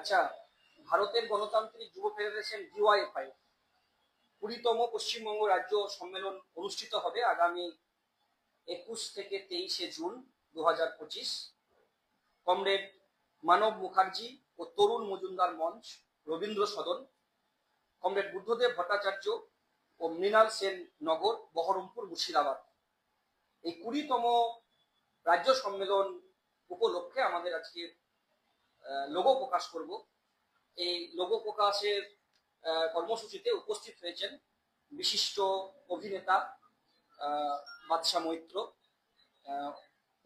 আচ্ছা ভারতের গণতান্ত্রিক যুব ফেডারেশন ডিওয়াইএফআই কুড়িতম পশ্চিমবঙ্গ রাজ্য সম্মেলন অনুষ্ঠিত হবে আগামী একুশ থেকে তেইশে জুন দু হাজার পঁচিশ। কমরেড মানব মুখার্জি ও তরুণ মজুমদার মঞ্চ রবীন্দ্র সদন। কমরেড বুদ্ধদেব ভট্টাচার্য ও মৃণাল সেন নগর বহরমপুর মুর্শিদাবাদ। এই কুড়িতম রাজ্য সম্মেলন উপলক্ষে আমাদের আজকে লোগো প্রকাশ করব। এই লোগো প্রকাশের কর্মসূচিতে উপস্থিত হয়েছেন বিশিষ্ট অভিনেতা আহ, বাদশাহ মৈত্র।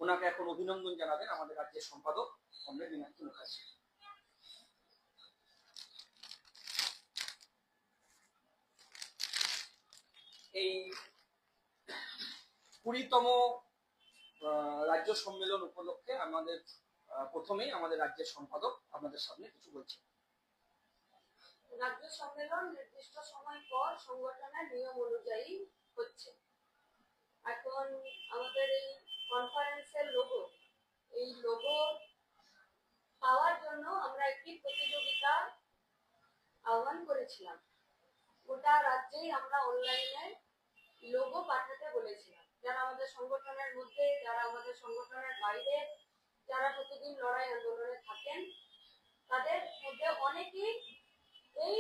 ওনাকে এখন অভিনন্দন জানাবেন আমাদের রাজ্যের সম্পাদক কমরেড মীনাক্ষী মুখার্জি। এই কুড়িতম রাজ্য সম্মেলন উপলক্ষে আমাদের প্রথমেই আমাদের রাজ্যের সম্পাদক আপনাদের সামনে কিছু বলছেন। রাজ্য সম্মেলন নির্দিষ্ট সময় পর সংগঠনের নিয়ম অনুযায়ী হচ্ছে। এখন আমাদের এই কনফারেন্সের লোগো এই লোগো পাওয়ার জন্য আমরা একটি প্রতিযোগিতা আহ্বান করেছিলাম। গোটা রাজ্যেই আমরা অনলাইনে লোগো পাঠাতে বলেছিলাম। যারা আমাদের সংগঠনের মধ্যে, যারা আমাদের সংগঠনের বাইরে যারা প্রতিদিন লড়াই আন্দোলনে থাকেন, তাদের মধ্যে অনেকেই এই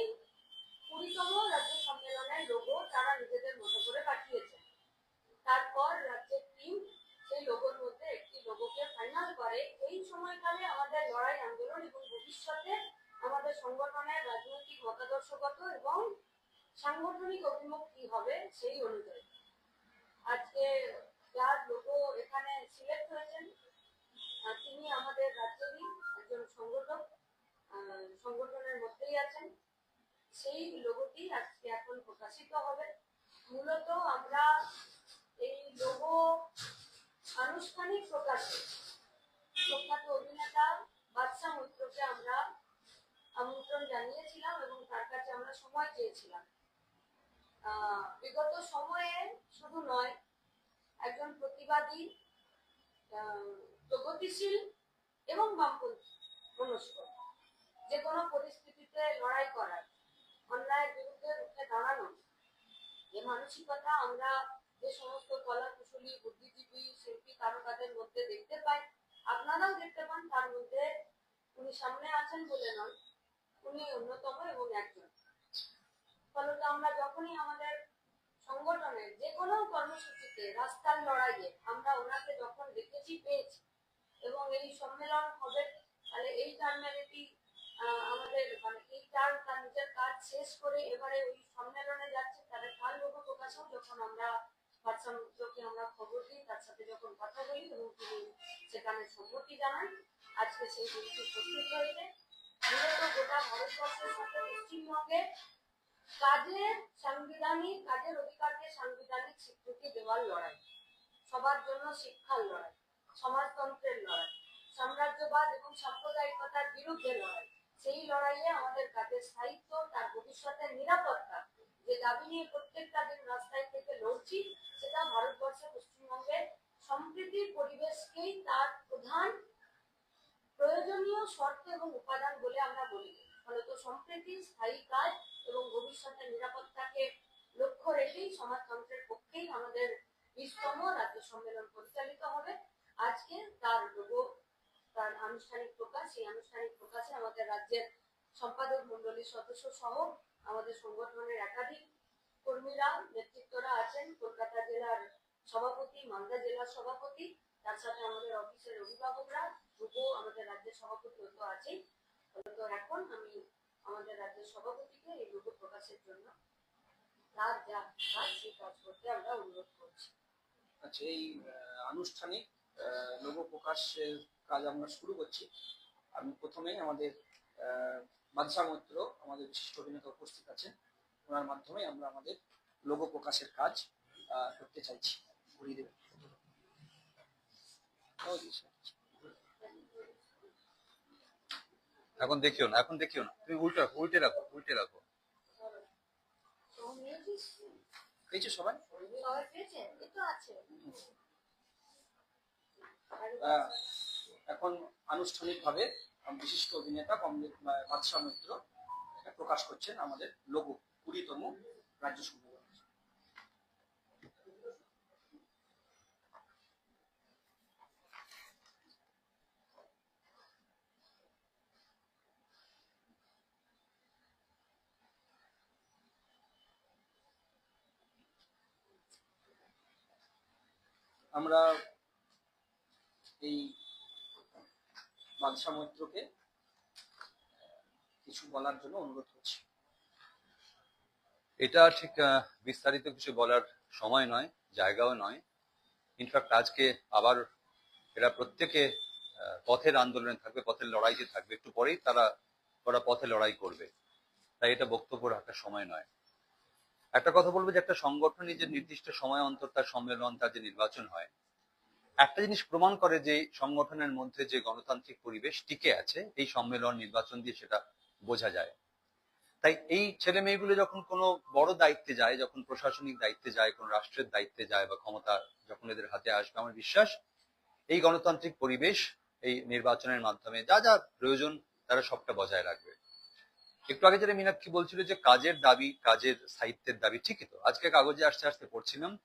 কুড়িতম রাজ্য সম্মেলনের লোগো তারা নিজেদের মতো করে পাঠিয়েছে তারপর রাজ্যের টিম সেই লোগোর মধ্যে একটি লোগোকে ফাইনাল করে। এই সময়কালে আমাদের লড়াই আন্দোলন এবং ভবিষ্যতে আমাদের সংগঠনের রাজনৈতিক মতাদর্শগত এবং সাংগঠনিক অভিমুখ কি হবে সেই অনুযায়ী। আজকে যার লোগো এখানে সিলেক্ট হয়েছেন তিনি আমাদের রাজ্যেরই একজন সংগঠক সংগঠনের মধ্যেই আছেন। সেই লোগোটি আজকে এখন প্রকাশিত হবে। মূলত আমরা এই লোগো আনুষ্ঠানিক প্রকাশে প্রখ্যাত অভিনেতা বাদশাহ মৈত্রকে আমরা আমন্ত্রণ জানিয়েছিলাম এবং তার কাছে আমরা সময় চেয়েছিলাম। বিগত সময়ে শুধু নয়, একজন প্রতিবাদী আহ, প্রগতিশীল এবং বামপন্থী মনস্ক। যে কোনো পরিস্থিতিতে লড়াই করার অন্যায়ের বিরুদ্ধে রুখে দাঁড়ানো যে মানসিকতা আমরা যে সমস্ত কলা কুশলী বুদ্ধিজীবী শিল্পী তারকাদের মধ্যে দেখতে পাই আপনারাও দেখতে পান তার মধ্যে উনি সামনে আছেন বলে নয় উনি অন্যতম এবং একজন। ফলত আমরা যখনই আমাদের সংগঠনের যে কোনো কর্মসূচিতে রাস্তার লড়াইয়ে আমরা ওনাকে যখন দেখেছি পেয়েছি এবং এই সম্মেলন হবে। তাহলে এই টার্মের আমাদের মানে এই টার্ম তার নিজের কাজ শেষ করে এবারে ওই সম্মেলনে যাচ্ছে, তাদের কাল লোক প্রকাশও যখন আমরা বাচ্চাকে আমরা খবর দিই, তার সাথে যখন কথা বলি এবং তিনি সেখানে সম্মতি জানান, আজকে সেই দিনটি উপস্থিত হয়েছে। মূলত গোটা ভারতবর্ষের সাথে পশ্চিমবঙ্গে কাজের সাংবিধানিক, কাজের অধিকারকে সাংবিধানিক স্বীকৃতি দেওয়ার লড়াই, সবার জন্য শিক্ষার লড়াই। সমাজতন্ত্রের লড়াই, সাম্রাজ্যবাদ এবং সাম্প্রদায়িকতার বিরুদ্ধে লড়াই। সেই লড়াইয়ে আমাদের কাজের স্থায়িত্ব, তার ভবিষ্যতের নিরাপত্তা, যে দাবি নিয়ে প্রত্যেকটা দিন রাস্তায় থেকে লড়ছি, সেটা ভারতবর্ষে পশ্চিমবঙ্গের সম্প্রীতির পরিবেশকেই তার প্রধান প্রয়োজনীয় শর্ত এবং উপাদান বলে আমরা বলি। ফলত সম্প্রীতি, স্থায়ী কাজ এবং ভবিষ্যতের নিরাপত্তাকে লক্ষ্য রেখেই সমাজতন্ত্রের পক্ষেই আমাদের বিশতম রাজ্য সম্মেলন পরিচালিত হবে। আজকে তার লোগো তার আনুষ্ঠানিক প্রকাশ, এই আনুষ্ঠানিক প্রকাশে আমাদের রাজ্যের সম্পাদক মন্ডলীর সদস্য সহ আমাদের সংগঠনের একাধিক কর্মীরা, নেতৃত্বরা আছেন। কলকাতা জেলার সভাপতি, মালদা জেলার সভাপতি, তার সাথে আমাদের অফিসের অভিভাবকরা, যুব আমাদের রাজ্যের সভাপতি তো আছেই। তো এখন আমি আমাদের রাজ্যের সভাপতিকে এই লোগো প্রকাশের জন্য তার যা কাজ সেই কাজ করতে আমরা অনুরোধ করছি। আচ্ছা এই আনুষ্ঠানিক লোগো প্রকাশের কাজ আমরা শুরু করছি। আমি প্রথমেই আমাদের আহ, বাদশাহ মৈত্র আমাদের বিশিষ্ট অভিনেতা উপস্থিত আছেন। ওনার মাধ্যমে আমরা আমাদের লোগো প্রকাশের কাজ করতে চাইছি। ঘুরিয়ে দেবেন। এখন দেখিও না এখন দেখিও না। তুমি উল্টো রাখো উল্টে রাখো উল্টে রাখো। পেয়েছে সবাই তো আছে। এখন আনুষ্ঠানিকভাবে বিশিষ্ট অভিনেতা কমলেশ বাদশাহ মিত্র প্রকাশ করছেন আমাদের লোগো কুড়িতম রাজ্য আমরা এই বাদশাহ মৈত্রকে কিছু বলার জন্য অনুরোধ করছি। এটা ঠিক বিস্তারিত কিছু বলার সময় নয়, জায়গাও নয়। ইনফ্যাক্ট আজকে আবার এরা প্রত্যেকে পথের আন্দোলনে থাকবে, পথের লড়াইতে থাকবে। একটু পরেই তারা, ওরা পথে লড়াই করবে। তাই এটা বক্তব্য রাখার সময় নয়। একটা কথা বলব যে একটা সংগঠনই যে নির্দিষ্ট সময় অন্তর তার সম্মেলন, তার যে নির্বাচন হয় একটা জিনিস প্রমাণ করে যে সংগঠনের মধ্যে যে গণতান্ত্রিক পরিবেশ টিকে আছে, এই সম্মেলন, নির্বাচন দিয়ে সেটা বোঝা যায়। তাই এই ছেলে মেয়েগুলো যখন কোনো বড় দায়িত্বে যায়, যখন প্রশাসনিক দায়িত্বে যায়, কোন রাষ্ট্রের দায়িত্বে যায় বা ক্ষমতা যখন এদের হাতে আসবে, আমার বিশ্বাস এই গণতান্ত্রিক পরিবেশ, এই নির্বাচনের মাধ্যমে যা যা প্রয়োজন তারা সবটা বজায় রাখবে। একটু আগে যেটা মিনাক্ষী বলছিল যে কাজের দাবি, কাজের সাহিত্যের দাবি, ঠিকই তো। আজকে কাগজে আসতে আসতে পড়ছিলাম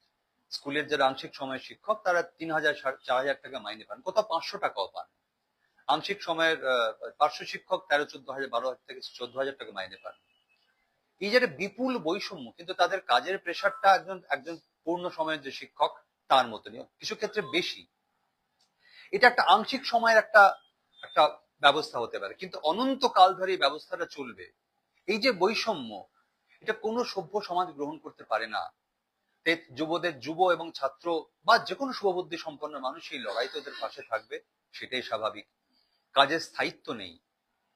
স্কুলের যারা আংশিক সময় শিক্ষক, তারা তিন হাজার চার হাজার টাকা মাইনে পান। কোথাও পাঁচশো টাকাও পান। আংশিক সময়ের পার্শ্ব শিক্ষক তেরো, চোদ্দ হাজার, বারো হাজার থেকে চোদ্দ হাজার টাকা মাইনে পান। এই যে বিপুল বৈষম্য, কিন্তু তাদের কাজের প্রেশারটা একজন একজন পূর্ণ সময়ের যে শিক্ষক, তার মতনই। কিছু ক্ষেত্রে বেশি। এটা একটা আংশিক সময়ের একটা একটা ব্যবস্থা হতে পারে। কিন্তু অনন্তকাল ধরে এই ব্যবস্থাটা চলবে। এই যে বৈষম্য, এটা কোনো সভ্য সমাজ গ্রহণ করতে পারে না। যুবদের যুব এবং ছাত্র বা যে কোনো শুভবুদ্ধি সম্পন্ন মানুষ এই লড়াইতে ওদের পাশে থাকবে, সেটাই স্বাভাবিক। কাজের স্থায়িত্ব নেই।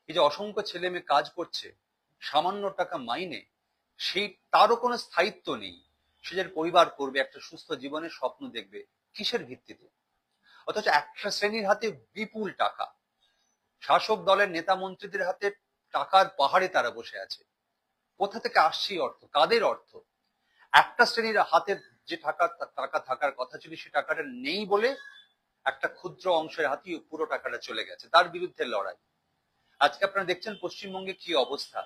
এই যে অসংখ্য ছেলে মেয়ে কাজ করছে, সামান্য টাকা মাইনে, সেই তারও কোনো স্থায়িত্ব নেই। সে যে পরিবার করবে, একটা সুস্থ জীবনের স্বপ্ন দেখবে, কিসের ভিত্তিতে? অথচ একটা শ্রেণির হাতে বিপুল টাকা। শাসক দলের নেতা মন্ত্রীদের হাতে টাকার পাহাড়ে তারা বসে আছে। কোথা থেকে আসছে অর্থ? কাদের অর্থ? একটা শ্রেণির হাতে যে টাকা টাকা থাকার কথা ছিল, সে টাকাটা নেই বলে একটা ক্ষুদ্র অংশের হাতেই পুরো টাকাটা চলে গেছে, তার বিরুদ্ধে লড়াই। আজকে আপনারা দেখছেন পশ্চিমবঙ্গে কি অবস্থা?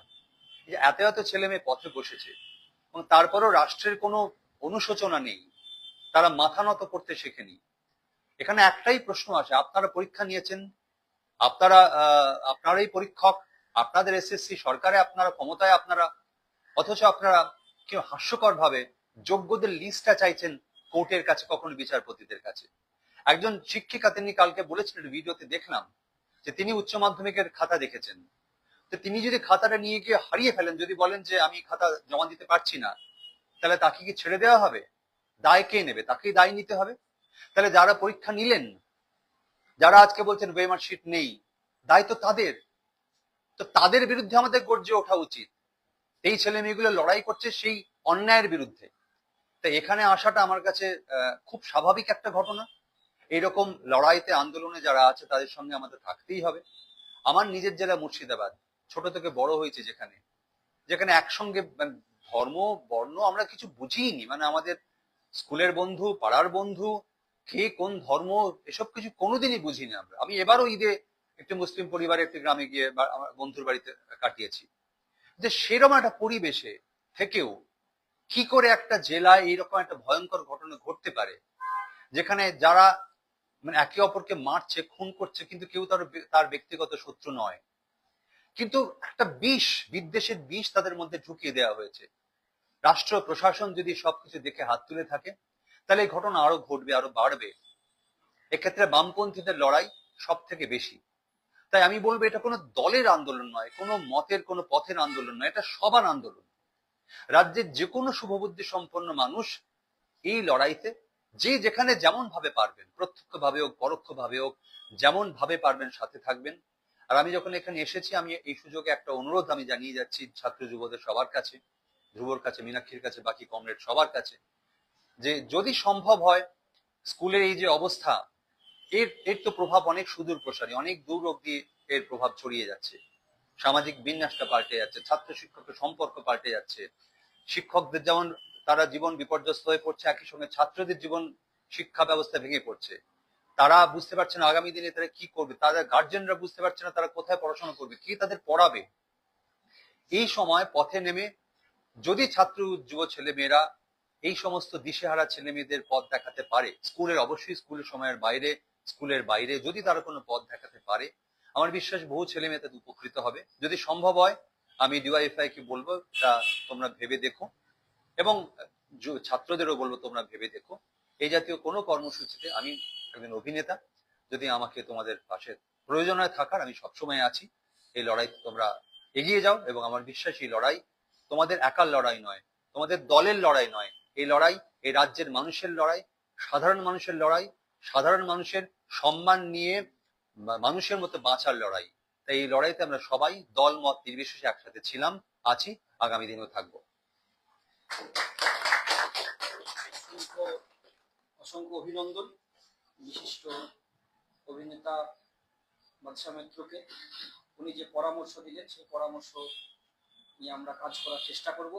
যে এত এত ছেলে মেয়ে পথে বসেছে, এবং তারপরও রাষ্ট্রের কোনো অনুশোচনা নেই, তারা মাথা নত করতে শেখেনি। এখানে একটাই প্রশ্ন আসে, আপনারা পরীক্ষা নিয়েছেন? আপনারা আপনারাই পরীক্ষক? আপনাদের এসএসসি সরকারে আপনারা, ক্ষমতায় আপনারা? অথচ আপনারা কেউ হাস্যকর ভাবে যোগ্যদের লিস্টটা চাইছেন কোর্টের কাছে, কখনো বিচারপতিদের কাছে। একজন শিক্ষিকা তিনি কালকে বলেছিলেন ভিডিওতে দেখলাম, যে তিনি উচ্চ মাধ্যমিকের খাতা দেখেছেন। তো তিনি যদি খাতাটা নিয়ে গিয়ে হারিয়ে ফেলেন, যদি বলেন যে আমি খাতা জমা দিতে পারছি না, তাহলে তাকে কি ছেড়ে দেওয়া হবে? দায় কে নেবে? তাকেই দায় নিতে হবে? তাহলে যারা পরীক্ষা নিলেন, যারা আজকে বলছেন ওয়েমার শিট নেই, দায় তো তাদের। তো তাদের বিরুদ্ধে আমাদের গর্জে ওঠা উচিত। এই ছেলে মেয়েগুলো লড়াই করছে সেই অন্যায়ের বিরুদ্ধে। তাই এখানে আসাটা আমার কাছে খুব স্বাভাবিক একটা ঘটনা। এরকম লড়াইতে, আন্দোলনে যারা আছে, তাদের সঙ্গে আমাদের থাকতেই হবে। আমার নিজের জেলা মুর্শিদাবাদ, ছোট থেকে বড় হয়েছে যেখানে। যেখানে একসঙ্গে মানে ধর্ম, বর্ণ আমরা কিছু বুঝিনি মানে আমাদের স্কুলের বন্ধু, পাড়ার বন্ধু, কে কোন ধর্ম, এসব কিছু কোনোদিনই বুঝিনি আমরা। আমি এবারও ঈদে একটি মুসলিম পরিবারে একটি গ্রামে গিয়ে আমার বন্ধুর বাড়িতে কাটিয়েছি। যে সেরকম একটা পরিবেশে থেকেও কি করে একটা জেলায় এইরকম একটা ভয়ঙ্কর ঘটনা ঘটতে পারে? যেখানে যারা মানে একে অপরকে মারছে, খুন করছে, কিন্তু কেউ তার তার ব্যক্তিগত শত্রু নয়। কিন্তু একটা বিষ, বিদ্বেষের বিষ তাদের মধ্যে ঢুকিয়ে দেওয়া হয়েছে। রাষ্ট্র, প্রশাসন যদি সবকিছু দেখে হাত তুলে থাকে, তাহলে এই ঘটনা আরও ঘটবে, আরও বাড়বে। এক্ষেত্রে বামপন্থীদের লড়াই সব থেকে বেশি। তাই আমি বলব এটা কোনো দলের আন্দোলন নয়, কোনো মতের, কোনো পথের আন্দোলন নয়, এটা সবার আন্দোলন। রাজ্যের যে কোনো শুভবুদ্ধি সম্পন্ন মানুষ এই লড়াইতে যে যেখানে যেমন ভাবে পারবেন প্রত্যক্ষ ভাবে হোক পরোক্ষ ভাবে হোক যেমন ভাবে পারবেন সাথে থাকবেন। আর আমি যখন এখানে এসেছি, আমি এই সুযোগে একটা অনুরোধ আমি জানিয়ে যাচ্ছি ছাত্র যুবদের সবার কাছে, ধ্রুবর কাছে, মীনাক্ষীর কাছে, বাকি কমরেড সবার কাছে, যে যদি সম্ভব হয়, স্কুলের এই যে অবস্থা এর এর তো প্রভাব অনেক সুদূর প্রসারী, অনেক দূর অব্দি এর প্রভাব ছড়িয়ে যাচ্ছে। সামাজিক বিন্যাসটা পাল্টে যাচ্ছে, ছাত্র শিক্ষকের সম্পর্ক পাল্টে যাচ্ছে। শিক্ষকদের যেমন তারা জীবন বিপর্যস্ত হয়ে পড়ছে, একই সঙ্গে ছাত্রদের জীবন শিক্ষা ব্যবস্থা ভেঙে পড়ছে। তারা বুঝতে পারছে না আগামী দিনে তারা কি করবে, তাদের গার্জেনরা বুঝতে পারছে না তারা কোথায় পড়াশোনা করবে, কি তাদের পড়াবে। এই সময় পথে নেমে যদি ছাত্র, যুব ছেলে মেয়েরা এই সমস্ত দিশেহারা ছেলে মেয়েদের পথ দেখাতে পারে, স্কুলের অবশ্যই স্কুলের সময়ের বাইরে স্কুলের বাইরে যদি তারা কোনো পথ দেখাতে পারে, আমার বিশ্বাস বহু ছেলে মেয়ে উপকৃত হবে। যদি সম্ভব হয়, আমি ডিওয়াইফআই কে বলব, তা তোমরা ভেবে দেখো। এবং ছাত্রদেরও বলব, তোমরা ভেবে দেখো। এই জাতীয় কোনো কর্মসূচিতে আমি একজন অভিনেতা, যদি আমাকে তোমাদের পাশে প্রয়োজন হয় থাকার, আমি সবসময় আছি। এই লড়াই তোমরা এগিয়ে যাও এবং আমার বিশ্বাস, এই লড়াই তোমাদের একার লড়াই নয়, তোমাদের দলের লড়াই নয়। এই লড়াই এই রাজ্যের মানুষের লড়াই, সাধারণ মানুষের লড়াই, সাধারণ মানুষের সম্মান নিয়ে মানুষের মতো বাঁচার লড়াই। তাই এই লড়াইতে আমরা সবাই দল, মত, নির্বিশেষে একসাথে ছিলাম, আছি, আগামী দিনেও থাকব। অসংখ্য অভিনন্দন বিশিষ্ট অভিনেতা বাদশা মিত্রকে। উনি যে পরামর্শ দিলেন, সেই পরামর্শ নিয়ে আমরা কাজ করার চেষ্টা করব।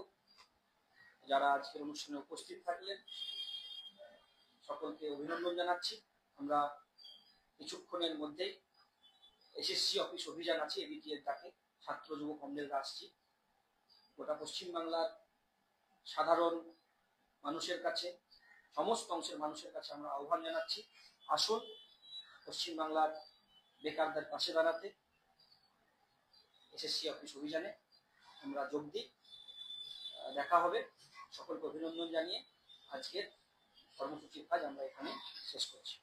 যারা আজকের অনুষ্ঠানে উপস্থিত থাকলেন, সকলকে অভিনন্দন জানাচ্ছি। আমরা কিছুক্ষণের মধ্যেই এসএসসি অফিস অভিযান আছে এবিটি এর ডাকে ছাত্র যুব কমরেলরা আসছি। গোটা পশ্চিমবাংলার সাধারণ মানুষের কাছে, সমস্ত অংশের মানুষের কাছে আমরা আহ্বান জানাচ্ছি, আসুন পশ্চিমবাংলার বেকারদের পাশে দাঁড়াতে। এসএসসি অফিস অভিযানে আমরা যোগ দিই। দেখা হবে। সকলকে অভিনন্দন জানিয়ে আজকের কর্মসূচির কাজ আমরা এখানে শেষ করছি।